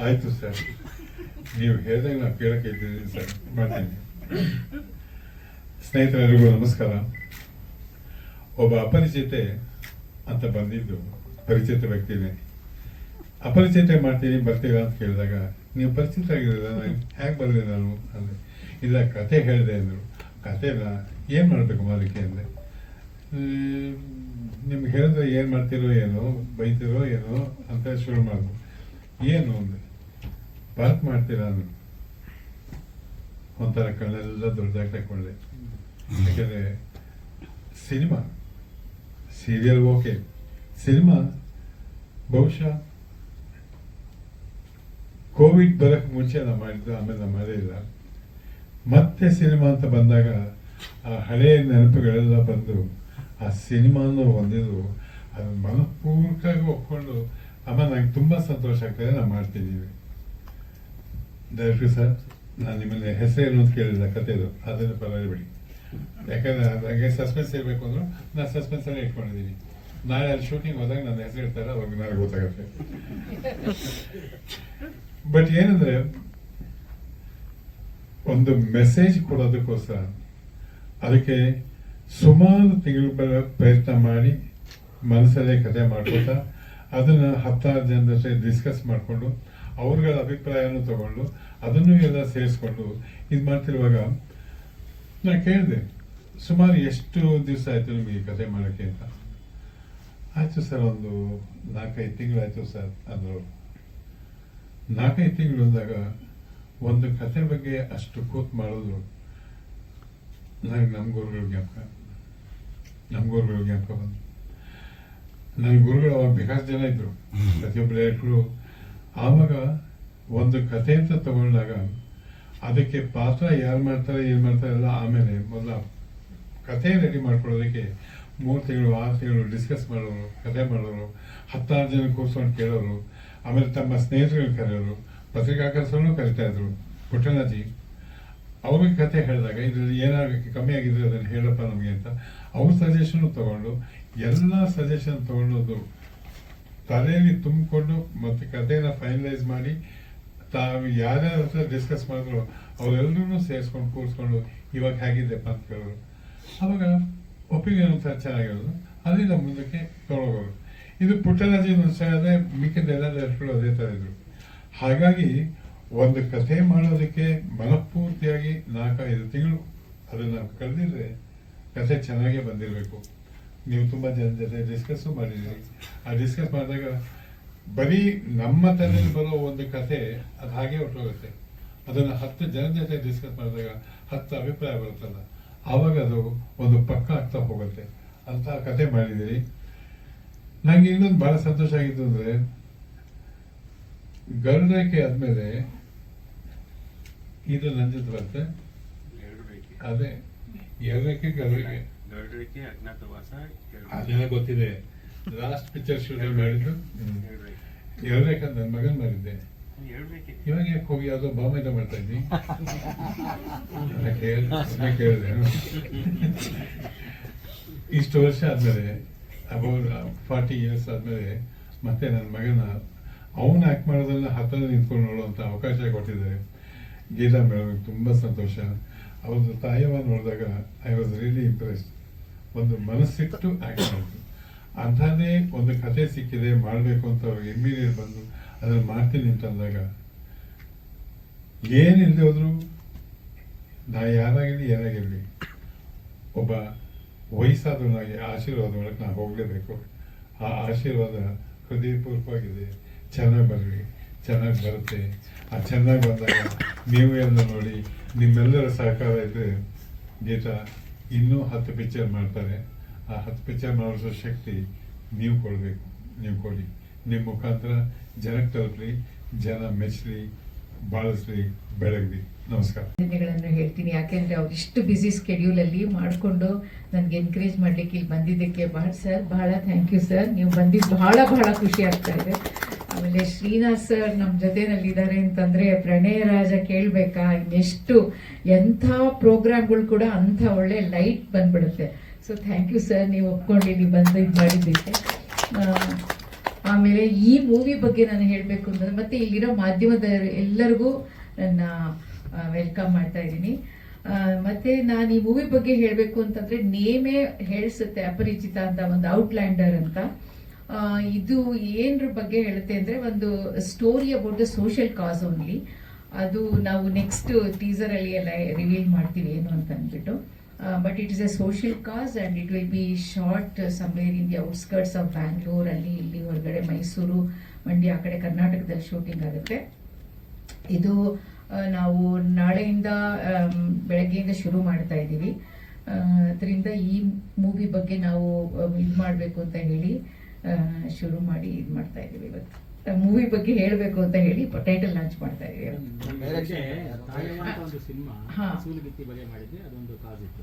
ಆಯ್ತು ಸರ್. ನೀವು ಹೇಳಿದಾಗ ನಾವು ಕೇಳಕ್ಕೆ ಇದ್ದೀನಿ ಸರ್. ಮಾಡ್ತೀನಿ. ಸ್ನೇಹಿತರೆಲ್ಲರಿಗೂ ನಮಸ್ಕಾರ. ಒಬ್ಬ ಅಪರಿಚಿತೆ ಅಂತ ಬಂದಿದ್ದು ಪರಿಚಿತ ವ್ಯಕ್ತಿನೇ. ಅಪರಿಚಿತ ಮಾಡ್ತೀನಿ, ಬರ್ತೀರಾ ಅಂತ ಕೇಳಿದಾಗ, ನೀವು ಪರಿಚಿತ ಆಗಿರಲಿಲ್ಲ ನಾನು ಹೇಗೆ ಬರಲಿ ನಾನು? ಅಂದರೆ ಇಲ್ಲ, ಕತೆ ಹೇಳಿದೆ ಅಂದರು. ಕತೆನ ಏನು ಮಾಡಬೇಕು ಅದಕ್ಕೆ ಅಂದರೆ ನಿಮ್ಗೆ ಹೇಳಿದ್ರೆ ಏನು ಮಾಡ್ತಿರೋ ಏನೋ, ಬೈತಿರೋ ಏನೋ ಅಂತ ಶುರು ಮಾಡಿದ್ರು ಏನು? ಅಂದೆ. ಪಾರ್ಕ್ ಮಾಡ್ತೀರಾ ಒಂಥರ ಕಣ್ಣೆಲ್ಲ ದೊಡ್ಡದಾಗಿ ತಗೊಳ್ಳಿ ಯಾಕಂದ್ರೆ ಸಿನಿಮಾ ಸೀರಿಯಲ್ ಓಕೆ ಸಿನಿಮಾ ಬಹುಶಃ ಕೋವಿಡ್ ಬರಕ್ ಮುಂಚೆ ನಾವು ಮಾಡಿದ್ದು, ಆಮೇಲೆ ನಾವು ಮಾಡೇ ಇಲ್ಲ. ಮತ್ತೆ ಸಿನಿಮಾ ಅಂತ ಬಂದಾಗ ಆ ಹಳೆಯ ನೆನಪುಗಳೆಲ್ಲ ಬಂದು ಆ ಸಿನಿಮಾನು ಹೊಂದಿದ್ದು ಅದನ್ನು ಮನಪೂರ್ವಕವಾಗಿ ಒಪ್ಕೊಂಡು, ಅಮ್ಮ ನಂಗೆ ತುಂಬಾ ಸಂತೋಷ ಆಗ್ತದೆ, ನಾವು ಮಾಡ್ತಿದ್ದೀವಿ. ದಯವಿಟ್ಟು ಸರ್, ನಾನು ನಿಮ್ಮನ್ನ ಹೆಸರೇನು ಅಂತ ಕೇಳಿಲ್ಲ ಕತೆದು ಅದನ್ನು ಪರವಾಗಿಬಿಡಿ ಯಾಕಂದ್ರೆ ನನಗೆ ಸಸ್ಪೆನ್ಸ್ ಇರಬೇಕು ಅಂದ್ರು, ನಾನು ಸಸ್ಪೆನ್ಸ್ ಅಲ್ಲೇ ಇಟ್ಕೊಂಡಿದ್ದೀನಿ. ನಾಳೆ ಅಲ್ಲಿ ಶೂಟಿಂಗ್ ಹೋದಾಗ ನನ್ನ ಹೆಸರು ಇರ್ತಾರೆ ಅವಾಗ ನನಗೆ ಗೊತ್ತಾಗುತ್ತೆ. ಬಟ್ ಏನಂದ್ರೆ, ಒಂದು ಮೆಸೇಜ್ ಕೊಡೋದಕ್ಕೋಸ್ಕರ ಅದಕ್ಕೆ ಸುಮಾರು ತಿಂಗಳು ಪ್ರಯತ್ನ ಮಾಡಿ, ಮನಸ್ಸಲ್ಲೇ ಕತೆ ಮಾಡ್ಕೊತಾ ಅದನ್ನ ಹತ್ತಾರು ಜನ ಡಿಸ್ಕಸ್ ಮಾಡಿಕೊಂಡು ಅವ್ರಗಳ ಅಭಿಪ್ರಾಯನೂ ತಗೊಂಡು ಅದನ್ನು ಎಲ್ಲ ಸೇರಿಸ್ಕೊಂಡು ಇದು ಮಾಡ್ತಿರುವಾಗ ನಾನು ಕೇಳಿದೆ, ಸುಮಾರು ಎಷ್ಟು ದಿವಸ ಆಯ್ತು ನಿಮಗೆ ಕತೆ ಮಾಡೋಕ್ಕೆ ಅಂತ? ಆಯಿತು ಸರ್ ಒಂದು ನಾಲ್ಕೈದು ತಿಂಗಳಾಯಿತು ಸರ್ ಅಂದರು. ನಾಲ್ಕೈದು ತಿಂಗಳು ಅಂದಾಗ ಒಂದು ಕತೆ ಬಗ್ಗೆ ಅಷ್ಟು ಕೂತ್ ಮಾಡಿದ್ರು. ನನಗೆ ನಮ್ಮ ಗುರುಗಳ ಜ್ಞಾಪಕ ನಮ್ಮ ಗುರುಗಳ ಜ್ಞಾಪಕ ಬಂತು. ನನ್ನ ಗುರುಗಳು ಅವಾಗ ಬೇಕಾದ ಜನ ಇದ್ದರು ಪ್ರತಿಯೊಬ್ಬರು ಆವಾಗ ಒಂದು ಕಥೆ ಅಂತ ತಗೊಂಡಾಗ ಅದಕ್ಕೆ ಪಾತ್ರ ಯಾರು ಮಾಡ್ತಾರೆ, ಏನು ಮಾಡ್ತಾರೆ ಎಲ್ಲ ಆಮೇಲೆ ಮೊದಲ ಕತೆ ರೆಡಿ ಮಾಡ್ಕೊಳ್ಳೋದಕ್ಕೆ ಮೂರು ತಿಂಗಳು, ಆರು ತಿಂಗಳು ಡಿಸ್ಕಸ್ ಮಾಡೋರು ಕಥೆ ಮಾಡೋರು, ಹತ್ತಾರು ಜನ ಕೂರ್ಸ್ಕೊಂಡು ಕೇಳೋರು, ಆಮೇಲೆ ತಮ್ಮ ಸ್ನೇಹಿತರುಗಳು ಕರೆಯೋರು ಪತ್ರಿಕಾಕರ್ಸನ್ನು ಕರಿತಾಯಿದ್ರು ಪುಟ್ಟಣಜಿ ಅವ್ರಿಗೆ ಕತೆ ಹೇಳಿದಾಗ ಇದರಲ್ಲಿ ಏನಾಗಕ್ಕೆ ಕಮ್ಮಿ ಆಗಿದ್ರೆ ಅದನ್ನು ಹೇಳಪ್ಪ ನಮಗೆ ಅಂತ ಅವ್ರ ಸಜೆಷನ್ ತಗೊಂಡು ಎಲ್ಲ ಸಜೆಷನ್ ತಗೊಂಡೋದು ತಲೆಯಲ್ಲಿ ತುಂಬಿಕೊಂಡು ಮತ್ತೆ ಕಥೆನ ಫೈನಲೈಸ್ ಮಾಡಿ ತಾವು ಯಾರ್ಯಾರ ಹತ್ರ ಡಿಸ್ಕಸ್ ಮಾಡಿದ್ರು ಅವರೆಲ್ಲರೂ ಸೇರಿಸ್ಕೊಂಡು ಕೂರಿಸ್ಕೊಂಡು ಇವಾಗ ಹೇಗಿದ್ದೆಪ್ಪ ಅಂತ ಅವಾಗ ಒಪಿನಿಯನ್ ಒಂಥರ ಚೆನ್ನಾಗಿರೋದು. ಅದರಿಂದ ಮುಂದಕ್ಕೆ ತೊಗೊಳೋರು ಇದು ಪುಟ್ಟರಾಜಿ ಮಿಕ್ಕಿದ ಎಲ್ಲ ಅದೇ ಥರ ಇದ್ರು. ಹಾಗಾಗಿ ಒಂದು ಕಥೆ ಮಾಡೋದಕ್ಕೆ ಮನಪೂರ್ತಿಯಾಗಿ ನಾಲ್ಕೈದು ತಿಂಗಳು ಅದನ್ನ ಕಳೆದಿದ್ರೆ ಕಥೆ ಚೆನ್ನಾಗೇ ಬಂದಿರಬೇಕು. ನೀವು ತುಂಬಾ ಜನ ಜೊತೆ ಡಿಸ್ಕಸ್ ಮಾಡಿದ್ದೀರಿ. ಆ ಡಿಸ್ಕಸ್ ಮಾಡಿದಾಗ ಬರೀ ನಮ್ಮ ತಲೆಯಲ್ಲಿ ಬರೋ ಒಂದು ಕಥೆ ಅದು ಹಾಗೆ ಹೊರಟೋಗುತ್ತೆ. ಅದನ್ನ ಹತ್ತು ಜನ ಜೊತೆ ಡಿಸ್ಕಸ್ ಮಾಡಿದಾಗ ಹತ್ತು ಅಭಿಪ್ರಾಯ ಬರುತ್ತಲ್ಲ. ಆವಾಗ ಅದು ಒಂದು ಪಕ್ಕ ಆಗ್ತಾ ಹೋಗುತ್ತೆ. ಅಂತ ಕತೆ ಮಾಡಿದಿರಿ ನನಗೆ ಇನ್ನೊಂದು ಬಹಳ ಸಂತೋಷ ಆಗಿತ್ತು ಅಂದ್ರೆ ಗರುಡಕ್ಕೆ ಆದ್ಮೇಲೆ ಇದು ನನ್ನ ಜೊತೆ ಬರುತ್ತೆ ಅದೇ. ಎರಡಕ್ಕೆ ಗರುಡಕ್ಕೆ ರೇಖೆ ಅಜ್ಞಾತವಾಸ ಅದೆಲ್ಲ ಗೊತ್ತಿದೆ. ಲಾಸ್ಟ್ ಪಿಕ್ಚರ್ ಶೂಟ್ ಮಾಡಿದ್ದು ಹೇಳ್ಬೇಕಂತ ನನ್ನ ಮಗನ್ ಮಾಡಿದ್ದೆ. ಇವಾಗ ಯಾಕೆ ಹೋಗಿ ಯಾವುದೋ ಬಾಂಬೆದ ಮಾಡ್ತಾ ಇದ್ದಿ? ಕೇಳಿದೆ. ಇಷ್ಟು ವರ್ಷ ಆದ್ಮೇಲೆ ಅಬೌಟ್ ಫಾರ್ಟಿ ಇಯರ್ಸ್ ಆದ್ಮೇಲೆ ಮತ್ತೆ ನನ್ನ ಮಗನ ಅವನು ಆಕ್ಟ್ ಮಾಡೋದನ್ನ ಹತ್ತಿರ ನಿಂತ್ಕೊಂಡು ನೋಡುವಂತ ಅವಕಾಶ ಕೊಟ್ಟಿದ್ದಾರೆ. ಗೀತಾ ಮೇಡಮ್ ತುಂಬಾ ಸಂತೋಷ. ಅವ್ರದ್ದು ತಾಯವ ನೋಡಿದಾಗ ಐ ವಾಸ್ ರಿಯಲಿ ಇಂಪ್ರೆಸ್ಡ್ ಒಂದು ಮನಸ್ಸಿಟ್ಟು ಮಾಡಿದ್ರು ಅಂಥದ್ದೇ ಒಂದು ಕತೆ ಸಿಕ್ಕಿದೆ, ಮಾಡಬೇಕು ಅಂತ ಇಮ್ಮಿಡಿಯೇಟ್ ಬಂದು ಅದನ್ನು ಮಾಡ್ತೀನಿ ಅಂತಂದಾಗ ಏನಿಲ್ಲದೆ ಹೋದ್ರು ನಾ ಯಾರಾಗಿರಲಿ, ಏನಾಗಿರಲಿ. ಒಬ್ಬ ವಯಸ್ಸಾದವನಾಗಿ ಆಶೀರ್ವಾದ ಒಳಗೆ ನಾ ಹೋಗಲೇಬೇಕು. ಆ ಆಶೀರ್ವಾದ ಹೃದಯಪೂರ್ವಕವಾಗಿದೆ. ಚೆನ್ನಾಗಿ ಬರಲಿ ಚೆನ್ನಾಗಿ ಬರುತ್ತೆ. ಆ ಚೆನ್ನಾಗಿ ಬಂದಾಗ ನೀವು ಎಲ್ಲ ನೋಡಿ, ನಿಮ್ಮೆಲ್ಲರ ಸಹಕಾರ ಇದ್ದರೆ ಗೀತಾ ಇನ್ನೂ ಹತ್ತು ಪಿಕ್ಚರ್ ಮಾಡ್ತಾರೆ. ಆ ಹತ್ತು ಪಿಕ್ಚರ್ ಮಾಡಿಸೋ ಶಕ್ತಿ ನೀವು ಕೊಡಬೇಕು. ನೀವು ಕೊಡಿ. ನಿಮ್ಮ ಮುಖಾಂತರ ಜನಕ್ಕೆ ತಲುಪಲಿ, ಜನ ಮೆಚ್ಚಲಿ ಬಾಳಿಸ್ಲಿ, ಬೆಳಗ್ಲಿ. ನಮಸ್ಕಾರ. ಧನ್ಯಗಳನ್ನು ಹೇಳ್ತೀನಿ. ಯಾಕೆಂದ್ರೆ ಅವ್ರು ಇಷ್ಟು ಬ್ಯುಸಿ ಸ್ಕೆಡ್ಯೂಲ್ ಅಲ್ಲಿ ಮಾಡಿಕೊಂಡು ನನ್ಗೆ ಎನ್ಕರೇಜ್ ಮಾಡ್ಲಿಕ್ಕೆ ಇಲ್ಲಿ ಬಂದಿದ್ದಕ್ಕೆ ಬಹಳ ಸರ್ ಬಹಳ ಥ್ಯಾಂಕ್ ಯು ಸರ್ ನೀವು ಬಂದಿದ್ದು ಬಹಳ ಬಹಳ ಖುಷಿ ಆಗ್ತಾ ಇದೆ. ಆಮೇಲೆ ಶ್ರೀನಾಥ್ ಸರ್ ನಮ್ಮ ಜೊತೆನಲ್ಲಿದ್ದಾರೆ ಅಂತಂದ್ರೆ ಪ್ರಣಯ ರಾಜ ಕೇಳ್ಬೇಕಾ? ಇನ್ನೆಷ್ಟು ಎಂಥ ಪ್ರೋಗ್ರಾಮ್ಗಳು ಕೂಡ ಅಂಥ ಒಳ್ಳೆ ಲೈಟ್ ಬಂದ್ಬಿಡುತ್ತೆ. ಸೊ ಥ್ಯಾಂಕ್ ಯು ಸರ್ ನೀವು ಒಪ್ಕೊಂಡು ಇಲ್ಲಿ ಬಂದು ಇದು ಮಾಡಿದ್ದಕ್ಕೆ. ಆಮೇಲೆ ಈ ಮೂವಿ ಬಗ್ಗೆ ನಾನು ಹೇಳಬೇಕು ಅಂತಂದ್ರೆ ಮತ್ತೆ ಇಲ್ಲಿರೋ ಮಾಧ್ಯಮದ ಎಲ್ಲರಿಗೂ ನನ್ನ ವೆಲ್ಕಮ್ ಮಾಡ್ತಾ ಇದ್ದೀನಿ. ಮತ್ತೆ ನಾನು ಈ ಮೂವಿ ಬಗ್ಗೆ ಹೇಳಬೇಕು ಅಂತಂದ್ರೆ ನೇಮೇ ಹೇಳಿಸುತ್ತೆ ಅಪರಿಚಿತ ಅಂತ ಒಂದು ಔಟ್ಲ್ಯಾಂಡರ್ ಅಂತ. ಇದು ಏನರ ಬಗ್ಗೆ ಹೇಳುತ್ತೆ ಅಂದ್ರೆ ಒಂದು story about the social cause only ಅದು ನಾವು ನೆಕ್ಸ್ಟ್ ಟೀಸರ್ ಅಲ್ಲಿ ಎಲ್ಲ ರಿವೀಲ್ ಮಾಡ್ತೀವಿ ಏನು ಅಂತ ಅಂದ್ಬಿಟ್ಟು. But it is a social cause and it will be shot somewhere in the outskirts of Bangalore ಅಲ್ಲಿ ಇಲ್ಲಿ ಹೊರಗಡೆ ಮೈಸೂರು ಮಂಡ್ಯ ಆ ಕಡೆ ಕರ್ನಾಟಕದಲ್ಲಿ ಶೂಟಿಂಗ್ ಆಗುತ್ತೆ. ಇದು ನಾವು ನಾಳೆಯಿಂದ ಬೆಳಗ್ಗೆಯಿಂದ ಶುರು ಮಾಡ್ತಾ ಇದ್ದೀವಿ. ಅದರಿಂದ ಈ ಮೂವಿ ಬಗ್ಗೆ ನಾವು ಇದು ಮಾಡಬೇಕು ಅಂತ ಹೇಳಿ ಶುರು ಮಾಡಿ ಇದು ಮಾಡ್ತಾ ಇದ್ದೀವಿ ಇವತ್ತು. ಮೂವಿ ಬಗ್ಗೆ ಹೇಳಬೇಕು ಅಂತ ಹೇಳಿ ಟೈಟಲ್ ಲಾಂಚ್ ಮಾಡ್ತಾ ಇದ್ದೀವಿ ಇದು ಒಂದು ಸಿನಿಮಾ ಹಾ. ಸೂಲಗಿತ್ತಿ ಬಗ್ಗೆ ಅದೊಂದು ಕಾಸ್ ಇತ್ತು.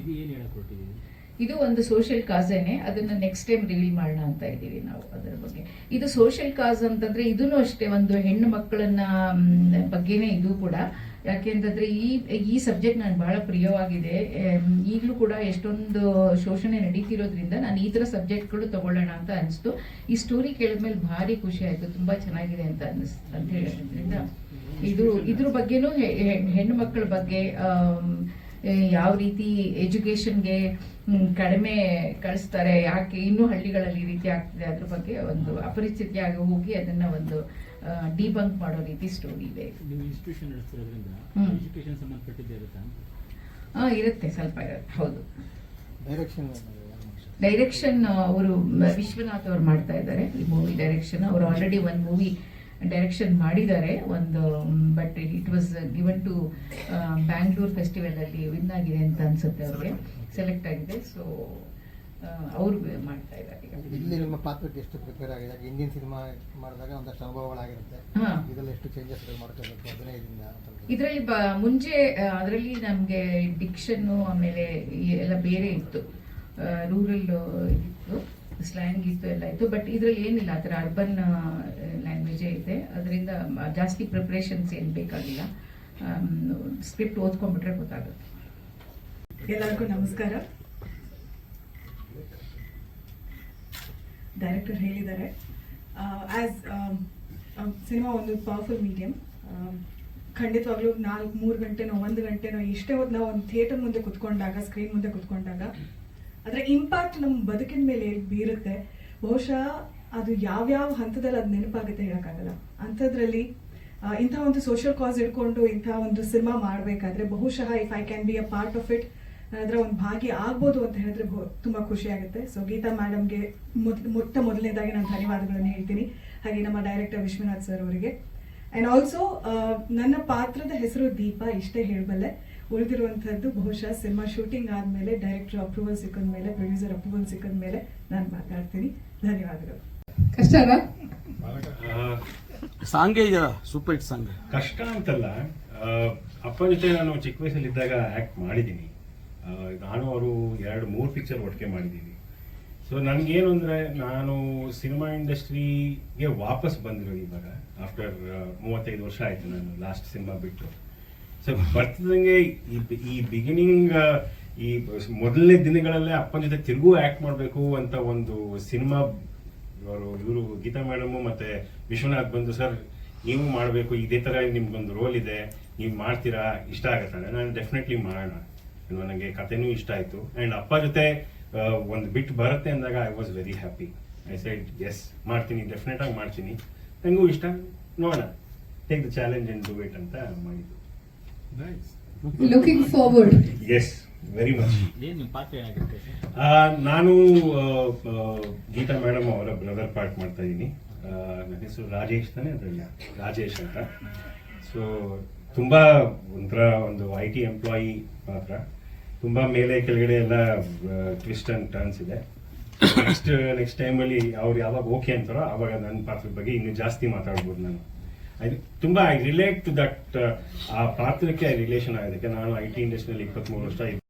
ಇದು ಏನ್ ಹೇಳಕ್ ಹೊರಟಿದ್ದೀವಿ ಇದು ಒಂದು ಸೋಷಿಯಲ್ ಕಾಸೇನೆ ಅದನ್ನ ನೆಕ್ಸ್ಟ್ ಟೈಮ್ ರಿವೀಲ್ ಮಾಡೋಣ ಅಂತ ಇದ್ದೀವಿ ನಾವು ಅದರ ಬಗ್ಗೆ. ಇದು ಸೋಷಿಯಲ್ ಕಾಸ್ ಅಂತಂದ್ರೆ ಇದೂ ಅಷ್ಟೇ ಒಂದು ಹೆಣ್ಣು ಮಕ್ಕಳನ್ನ ಬಗ್ಗೆನೇ ಇದು ಕೂಡ. ಯಾಕೆಂತಂದ್ರೆ ಈ ಈ ಸಬ್ಜೆಕ್ಟ್ ನಾನು ಬಹಳ ಪ್ರಿಯವಾಗಿದೆ. ಈಗಲೂ ಕೂಡ ಎಷ್ಟೊಂದು ಶೋಷಣೆ ನಡೀತಿರೋದ್ರಿಂದ ನಾನು ಈ ತರ ಸಬ್ಜೆಕ್ಟ್ಗಳು ತಗೊಳ್ಳೋಣ ಅಂತ ಅನಿಸ್ತು. ಈ ಸ್ಟೋರಿ ಕೇಳಿದ್ಮೇಲೆ ಭಾರಿ ಖುಷಿ ಆಯ್ತು, ತುಂಬಾ ಚೆನ್ನಾಗಿದೆ ಅಂತ ಅನಿಸ್, ಅಂತ ಹೇಳೋದ್ರಿಂದ. ಇದು, ಇದ್ರ ಬಗ್ಗೆನೂ ಹೆಣ್ಣು ಮಕ್ಕಳ ಬಗ್ಗೆ ಯಾವ ರೀತಿ ಎಜುಕೇಷನ್ಗೆ ಕಡಿಮೆ ಕಳಿಸ್ತಾರೆ, ಯಾಕೆ, ಇನ್ನೂ ಹಳ್ಳಿಗಳಲ್ಲಿ ಈ ರೀತಿ ಆಗ್ತಿದೆ ಅದ್ರ ಬಗ್ಗೆ ಒಂದು ಅಪರಿಚಿತಿಯಾಗಿ ಹೋಗಿ ಅದನ್ನ ಒಂದು ಡಿಬಂಕ್ ಮಾಡೋ ರೀತಿ ಸ್ಟೋರಿ ಇದೆ. ಹಾಂ ಇನ್ಸ್ಟಿಟ್ಯೂಷನ್ ನಡೆಸ್ತಿರೋದ್ರಿಂದ ಎಜುಕೇಶನ್ ಸಂಬಂಧಪಟ್ಟಿದ್ದೇ ಅಂತ ಆ, ಇರುತ್ತೆ ಸ್ವಲ್ಪ ಇರುತ್ತೆ ಹೌದು. ಡೈರೆಕ್ಷನ್ ಡೈರೆಕ್ಷನ್ ಅವರು ವಿಶ್ವನಾಥ್ ಅವರು ಮಾಡ್ತಾ ಇದ್ದಾರೆ ಈ ಮೂವಿ ಡೈರೆಕ್ಷನ್ ಅವರು ಆಲ್ರೆಡಿ ಒಂದು ಮೂವಿ ಡೈರೆಕ್ಷನ್ ಮಾಡಿದ್ದಾರೆ ಒಂದು but it was given to Bangalore festival ಅಲ್ಲಿ ವಿನ್ ಆಗಿದೆ ಅಂತ ಅನ್ಸುತ್ತೆ ಅವ್ರಿಗೆ. ಸೆಲೆಕ್ಟ್ ಆಗಿದೆ. ಸೊ ಅವರು ಮಾಡ್ತಾ ಇದ್ದಾರೆ. ಈಗ ಇಲ್ಲಿ ನಿಮ್ಮ ಪಾತ್ರಕ್ಕೆ ಎಷ್ಟು ಪ್ರಿಪೇರ್ ಆಗಿದೆ? ಇಂಡಿಯನ್ ಸಿನಿಮಾ ಮಾಡಿದಾಗ ಒಂದಷ್ಟು ಅನುಭವಗಳಾಗಿರುತ್ತೆ. ಹಾ. ಇದರಲ್ಲಿ ಎಷ್ಟು ಚೇಂಜಸ್ ಮಾಡ್ಕೋಬೇಕು? ಹದಿನೈದರಿಂದ ಇದರಲ್ಲಿ ಬ ಮುಂಚೆ ಅದರಲ್ಲಿ ನಮಗೆ ಡಿಕ್ಷನ್ನು ಆಮೇಲೆ ಎಲ್ಲ ಬೇರೆ ಇತ್ತು. ರೂರಲ್ ಇತ್ತು ಸ್ಲ್ಯಾಂಗ್ ಇತ್ತು ಎಲ್ಲ ಇತ್ತು. ಬಟ್ ಇದರಲ್ಲಿ ಏನಿಲ್ಲ ಆ ಥರ ಅರ್ಬನ್ ಲ್ಯಾಂಗ್ವೇಜೇ ಇದೆ. ಅದರಿಂದ ಜಾಸ್ತಿ ಪ್ರಿಪ್ರೇಷನ್ಸ್ ಏನು ಬೇಕಾಗಿಲ್ಲ. ಸ್ಕ್ರಿಪ್ಟ್ ಓದ್ಕೊಂಡ್ಬಿಟ್ರೆ ಗೊತ್ತಾಗುತ್ತೆ. ಎಲ್ಲರಿಗೂ ನಮಸ್ಕಾರ. ಡೈರೆಕ್ಟರ್ ಹೇಳಿದ್ದಾರೆ. ಆ್ಯಸ್ ಸಿನಿಮಾ ಒಂದು ಪವರ್ಫುಲ್ ಮೀಡಿಯಂ ಖಂಡಿತವಾಗ್ಲೂ ನಾಲ್ಕು, ಮೂರು ಗಂಟೆನೋ ಒಂದು ಗಂಟೆನೋ ಇಷ್ಟೇ ಹೊತ್ತು ನಾವು ಒಂದು ಥಿಯೇಟರ್ ಮುಂದೆ ಕುತ್ಕೊಂಡಾಗ ಸ್ಕ್ರೀನ್ ಮುಂದೆ ಕುತ್ಕೊಂಡಾಗ ಅದರ ಇಂಪ್ಯಾಕ್ಟ್ ನಮ್ಮ ಬದುಕಿನ ಮೇಲೆ ಬೀರುತ್ತೆ. ಬಹುಶಃ ಅದು ಯಾವ್ಯಾವ ಹಂತದಲ್ಲಿ ಅದು ನೆನಪಾಗುತ್ತೆ ಹೇಳೋಕ್ಕಾಗಲ್ಲ. ಅಂಥದ್ರಲ್ಲಿ ಇಂಥ ಒಂದು ಸೋಷಿಯಲ್ ಕಾಸ್ ಇಟ್ಕೊಂಡು ಇಂಥ ಒಂದು ಸಿನಿಮಾ ಮಾಡಬೇಕಾದ್ರೆ ಬಹುಶಃ if I can be a part of it ಅದರ ಒಂದು ಭಾಗಿ ಆಗ್ಬೋದು ಅಂತ ಹೇಳಿದ್ರೆ ತುಂಬಾ ಖುಷಿ ಆಗುತ್ತೆ ಸೊ ಗೀತಾ ಮೇಡಮ್ಗೆ ಮೊಟ್ಟ ಮೊದಲನೇದಾಗಿ ನಾನು ಧನ್ಯವಾದಗಳನ್ನು ಹೇಳ್ತೀನಿ. ಹಾಗೆ ನಮ್ಮ ಡೈರೆಕ್ಟರ್ ವಿಶ್ವನಾಥ್ ಸರ್ ಅವರಿಗೆ. ಅಂಡ್ ಆಲ್ಸೋ ನನ್ನ ಪಾತ್ರದ ಹೆಸರು ದೀಪ ಇಷ್ಟೇ ಹೇಳಬಲ್ಲೆ. ಉಳಿದಿರುವಂಥದ್ದು ಬಹುಶಃ ಸಿನಿಮಾ ಶೂಟಿಂಗ್ ಆದಮೇಲೆ ಡೈರೆಕ್ಟರ್ ಅಪ್ರೂವಲ್ ಸಿಕ್ಕಿದ ಮೇಲೆ ಪ್ರೊಡ್ಯೂಸರ್ ಅಪ್ರೂವಲ್ ಸಿಕ್ಕಿದ ಮೇಲೆ ನಾನು ಮಾತಾಡ್ತೀನಿ. ಧನ್ಯವಾದಗಳು. ಕಷ್ಟನಾ ಸಾಂಗೇ ಇದೆಯಲ್ಲ ಸೂಪರ್ ಹಿಟ್ ಸಾಂಗ್. ಕಷ್ಟ ಅಂತಲ್ಲ. ಅಪ್ಪ ಜೊತೆ ನಾನು ಚಿಕ್ಕ ವಯಸ್ಸಲ್ಲಿ ಇದ್ದಾಗ ಆಕ್ಟ್ ಮಾಡಿದ್ದೀನಿ. ನಾನು ಅವರು ಎರಡು, ಮೂರು ಪಿಕ್ಚರ್ ಒಟ್ಟಿಗೆ ಮಾಡಿದ್ದೀನಿ ಸೊ ನನಗೇನು ಅಂದರೆ, ನಾನು ಸಿನಿಮಾ ಇಂಡಸ್ಟ್ರಿಗೆ ವಾಪಸ್ ಬಂದಿರೋದು ಇವಾಗ ಆಫ್ಟರ್ ಮೂವತ್ತೈದು ವರ್ಷ ಆಯಿತು ನಾನು ಲಾಸ್ಟ್ ಸಿನಿಮಾ ಬಿಟ್ಟು. ಸೊ ಬರ್ತಿದ್ದಂಗೆ ಈ ಈ ಬಿಗಿನಿಂಗ್ ಈ ಮೊದಲನೇ ದಿನಗಳಲ್ಲೇ ಅಪ್ಪನ ಜೊತೆ ತಿರುಗೂ ಆ್ಯಕ್ಟ್ ಮಾಡಬೇಕು ಅಂತ ಒಂದು ಸಿನಿಮಾ ಇವರು ಇವರು ಗೀತಾ ಮೇಡಮು ಮತ್ತು ವಿಶ್ವನಾಥ್ ಬಂದು, ಸರ್, ನೀವು ಮಾಡಬೇಕು, ಇದೇ ಥರ ನಿಮ್ಗೊಂದು ರೋಲ್ ಇದೆ, ನೀವು ಮಾಡ್ತೀರಾ, ಇಷ್ಟ ಆಗತ್ತಲ್ಲ? ನಾನು ಡೆಫಿನೆಟ್ಲಿ ಮಾಡೋಣ. ನನಗೆ ಕಥೆನೂ ಇಷ್ಟ ಆಯಿತು. ಆ್ಯಂಡ್ ಅಪ್ಪ ಜೊತೆ ಒಂದು ಬಿಟ್ ಬರುತ್ತೆ ಅಂದಾಗ I was very happy I said yes ಮಾಡ್ತೀನಿ ಡೆಫಿನೆಟ್ ಆಗಿ ಮಾಡ್ತೀನಿ. ನನಗೂ ಇಷ್ಟ. ನೋಡೋಣ. Take the challenge and do it ಅಂತ ಮಾಡಿದ್ದು. Looking forward yes very much ನಾನು ಗೀತಾ ಮೇಡಮ್ ಅವರ ಬ್ರದರ್ ಪಾರ್ಟ್ ಮಾಡ್ತಾ ಇದ್ದೀನಿ ನನ್ನ ಹೆಸರು ರಾಜೇಶ್ ತಾನೆ ಅದರಲ್ಲಿ. ರಾಜೇಶ್ ಅಂತ. ಸೊ ತುಂಬಾ ಒಂಥರ ಒಂದು ಐ ಟಿ ಎಂಪ್ಲಾಯಿ ಪಾತ್ರ ತುಂಬಾ ಮೇಲೆ ಕೆಳಗಡೆ ಎಲ್ಲ ಟ್ವಿಸ್ಟ್ ಅಂಡ್ ಟರ್ನ್ಸ್ ಇದೆ. ನೆಕ್ಸ್ಟ್ ನೆಕ್ಸ್ಟ್ ಟೈಮಲ್ಲಿ ಅವ್ರು ಯಾವಾಗ ಓಕೆ ಅಂತಾರೋ ಆವಾಗ ನನ್ನ ಪಾತ್ರದ ಬಗ್ಗೆ ಇನ್ನೂ ಜಾಸ್ತಿ ಮಾತಾಡ್ಬೋದು ನಾನು. ಐ ತುಂಬಾ ಐ ರಿಲೇಟ್ ಟು ದಟ್ ಆ ಪಾತ್ರಕ್ಕೆ ರಿಲೇಷನ್ ಆಗಿದೆ. ನಾನು ಐ ಟಿ ಇಂಡಸ್ಟ್ರಿಯಲ್ಲಿ ಇಪ್ಪತ್ತ್ಮೂರು ವರ್ಷ